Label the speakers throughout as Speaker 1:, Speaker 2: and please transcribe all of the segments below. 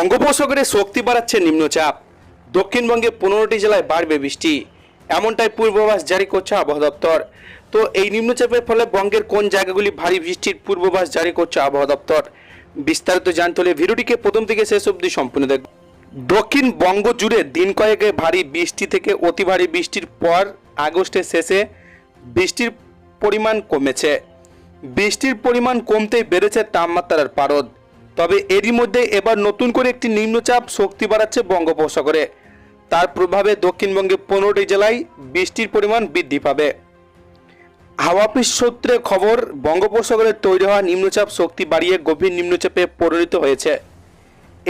Speaker 1: বঙ্গোপসাগরে শক্তি বাড়াচ্ছে নিম্নচাপ। দক্ষিণবঙ্গে পনেরোটি জেলায় বাড়বে বৃষ্টি। এমনটাই পূর্বাভাস জারি করছে আবহাওয়া দপ্তর। তো এই নিম্নচাপের ফলে বঙ্গের কোন জায়গাগুলি ভারী বৃষ্টির পূর্বাভাস জারি করছে আবহাওয়া দপ্তর? বিস্তারিত জানতে হলে ভিডিওটিকে প্রথম থেকে শেষ অবধি সম্পূর্ণ দেখ দক্ষিণ বঙ্গ জুড়ে দিন কয়েকে ভারী বৃষ্টি থেকে অতি ভারী বৃষ্টির পর আগস্টের শেষে বৃষ্টির পরিমাণ কমেছে। বৃষ্টির পরিমাণ কমতেই বেড়েছে তাপমাত্রার পারদ। তবে এরই মধ্যে এবার নতুন করে একটি নিম্নচাপ শক্তি বাড়াচ্ছে বঙ্গোপসাগরে। তার প্রভাবে দক্ষিণবঙ্গে পনেরোটি জেলায় বৃষ্টির পরিমাণ বৃদ্ধি পাবে। হাওয়া অফিস সূত্রে খবর, বঙ্গোপসাগরে তৈরি হওয়া নিম্নচাপ শক্তি বাড়িয়ে গভীর নিম্নচাপে পরিণত হয়েছে।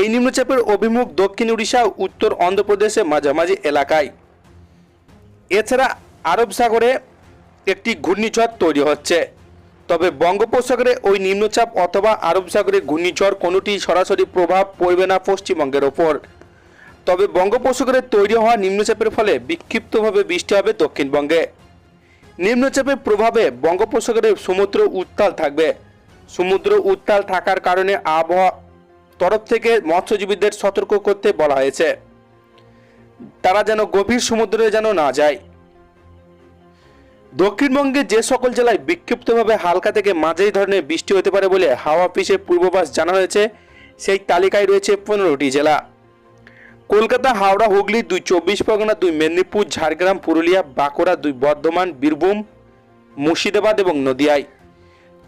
Speaker 1: এই নিম্নচাপের অভিমুখ দক্ষিণ উড়িষ্যা, উত্তর অন্ধ্রপ্রদেশের মাঝামাঝি এলাকায়। এছাড়া আরব সাগরে একটি ঘূর্ণিঝড় তৈরি হচ্ছে। তবে বঙ্গোপসাগরে ওই নিম্নচাপ অথবা আরব সাগরে ঘূর্ণিঝড় কোনোটি সরাসরি প্রভাব পড়বে না পশ্চিমবঙ্গের ওপর। তবে বঙ্গোপসাগরে তৈরি হওয়া নিম্নচাপের ফলে বিক্ষিপ্তভাবে বৃষ্টি হবে দক্ষিণবঙ্গে। নিম্নচাপের প্রভাবে বঙ্গোপসাগরে সমুদ্র উত্তাল থাকবে। সমুদ্র উত্তাল থাকার কারণে আবহাওয়া তরফ থেকে মৎস্যজীবীদের সতর্ক করতে বলা হয়েছে। তারা যেন গভীর সমুদ্রে যেন না যায়। দক্ষিণবঙ্গে যে সকল জেলায় বিক্ষিপ্তভাবে হালকা থেকে মাঝারি ধরনের বৃষ্টি হতে পারে বলে হাওয়া অফিসের পূর্বাভাস জানা হয়েছে, সেই তালিকায় রয়েছে পনেরোটি জেলা। কলকাতা, হাওড়া, হুগলি, দুই চব্বিশ পরগনা, দুই মেদিনীপুর, ঝাড়গ্রাম, পুরুলিয়া, বাঁকুড়া, দুই বর্ধমান, বীরভূম, মুর্শিদাবাদ এবং নদিয়ায়।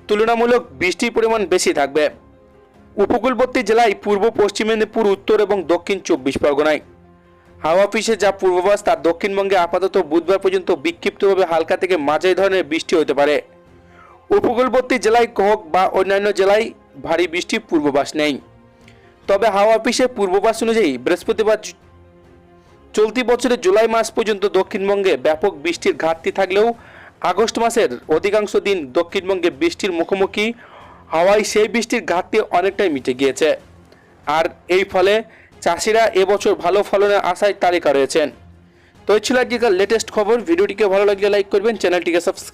Speaker 1: তুলনামূলক বৃষ্টির পরিমাণ বেশি থাকবে। উপকূলবর্তী জেলায় পূর্ব, পশ্চিম মেদিনীপুর, উত্তর এবং দক্ষিণ চব্বিশ পরগনায়। হাওয়া অফিসে যা পূর্বাভাস তার দক্ষিণবঙ্গে আপাতত বুধবার পর্যন্ত বিক্ষিপ্তভাবে হালকা থেকে মাঝারি ধরনের বৃষ্টি হতে পারে। উপকূলবর্তী জেলায় হোক বা অন্যান্য জেলায় ভারী বৃষ্টির পূর্বাভাস নেই। তবে হাওয়া অফিসের পূর্বাভাস অনুযায়ী বৃহস্পতিবার চলতি বছরের জুলাই মাস পর্যন্ত দক্ষিণবঙ্গে ব্যাপক বৃষ্টির ঘাটতি থাকলেও আগস্ট মাসের অধিকাংশ দিন দক্ষিণবঙ্গে বৃষ্টির মুখোমুখি, হাওয়ায় সেই বৃষ্টির ঘাটতি অনেকটাই মিটে গিয়েছে। আর এই ফলে চাষিরা এবছর ভালো ফলনের আশায় তালিকা রয়েছেন। তো এই ছিল আজকের লেটেস্ট খবর। ভিডিওটিকে ভালো লাগলে লাইক করবেন, চ্যানেলটিকে সাবস্ক্রাইব